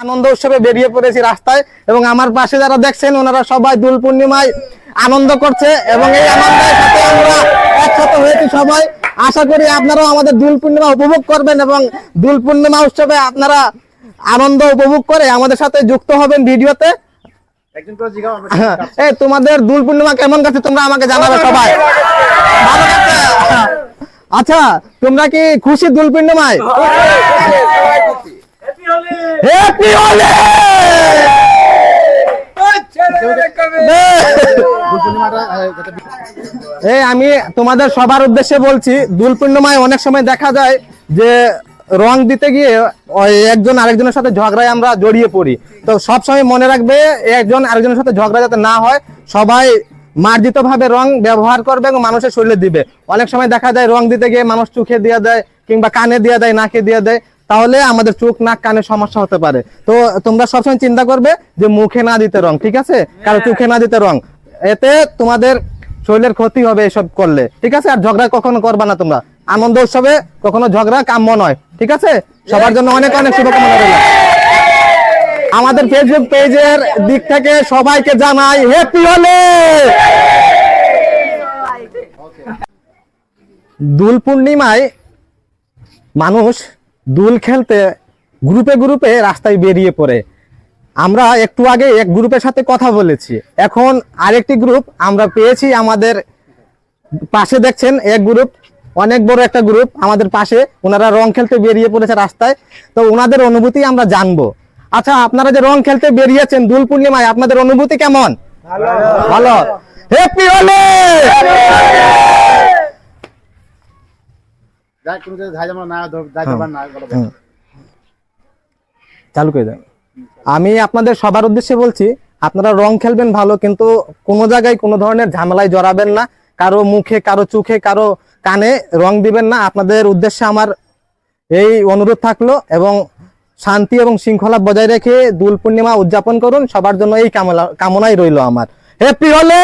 আনন্দ উৎসবে বেরিয়ে পড়েছি রাস্তায় এবং আমার পাশে যারা দেখছেন ওনারা সবাই দোল পূর্ণিমায় আনন্দ করছে এবং এই আনন্দের সাথে আমরা একসাথে হয়েছি সবাই। আশা করি আপনারাও আমাদের দোল পূর্ণিমা উপভোগ করবেন এবং দোল পূর্ণিমা উৎসবে আপনারা আনন্দ উপভোগ করে আমাদের সাথে যুক্ত হবেন ভিডিওতে। এই তোমাদের দোল পূর্ণিমা কেমন গেছে তোমরা আমাকে জানাবে সবাই। ভালো আচ্ছা তোমরা কি খুশি দোল পূর্ণিমায়? হ্যাপি হোলি এই, আমি তোমাদের সবার উদ্দেশ্যে বলছি, দোল পূর্ণিমায় অনেক সময় দেখা যায় যে রং দিতে গিয়ে একজন আরেকজনের সাথে ঝগড়ায় আমরা জড়িয়ে পড়ি। তো সব সময় মনে রাখবে একজন আরেকজনের সাথে ঝগড়া যাতে না হয়, সবাই মার্জিত ভাবে রং ব্যবহার করবে এবং মানুষের শরীরে দিবে। অনেক সময় দেখা যায় রং দিতে গিয়ে মানুষ চোখে দিয়ে দেয় কিংবা কানে দিয়ে দেয়, নাকে দিয়ে দেয়। তাহলে আমাদের চোখ নাক কানে সমস্যা হতে পারে। তো তোমরা সবসময় চিন্তা করবে যে মুখে না দিতে রং ঠিক আছে? কারও চোখে না দিতে রং। এতে তোমাদের শরীরের ক্ষতি হবে এসব করলে ঠিক আছে? আর ঝগড়া কখনো করবা না তোমরা। আনন্দ উৎসবে কখনো ঝগড়া কাম্য নয় ঠিক আছে? সবার জন্য অনেক অনেক শুভকামনা রইল। আমাদের ফেসবুক পেজের দিক থেকে সবাইকে জানাই হ্যাপি হলে দোল পূর্ণিমায় মানুষ দোল খেলতে গ্রুপে গ্রুপে রাস্তায় বেরিয়ে পড়ে। আমরা একটু আগে এক গ্রুপের সাথে কথা বলেছি। এখন আরেকটি গ্রুপ আমরা পেয়েছি আমাদের পাশে দেখছেন, এক গ্রুপ, অনেক বড় একটা গ্রুপ আমাদের পাশে। ওনারা রং খেলতে বেরিয়ে পড়েছে রাস্তায়। তো ওনাদের অনুভূতি আমরা জানব। আচ্ছা আপনারা যে রং খেলতে বেরিয়েছেন দোল পূর্ণিমায়, আপনাদের অনুভূতি কেমন? ভালো। হ্যাপি হলে চালু করে দেন আমি আপনাদের সবার উদ্দেশ্যে বলছি আপনারা রং খেলবেন ভালো কিন্তু কোনো জায়গায় কোনো ধরনের ঝামেলায় জড়াবেন না। কারও মুখে কারও চোখে কারও কানে রং দিবেন না। আপনাদের উদ্দেশ্যে আমার এই অনুরোধ থাকল এবং শান্তি এবং শৃঙ্খলা বজায় রেখে দোল পূর্ণিমা উদযাপন করুন। সবার জন্য এই কামনা কামনাই রইল আমার। হ্যাপি হলে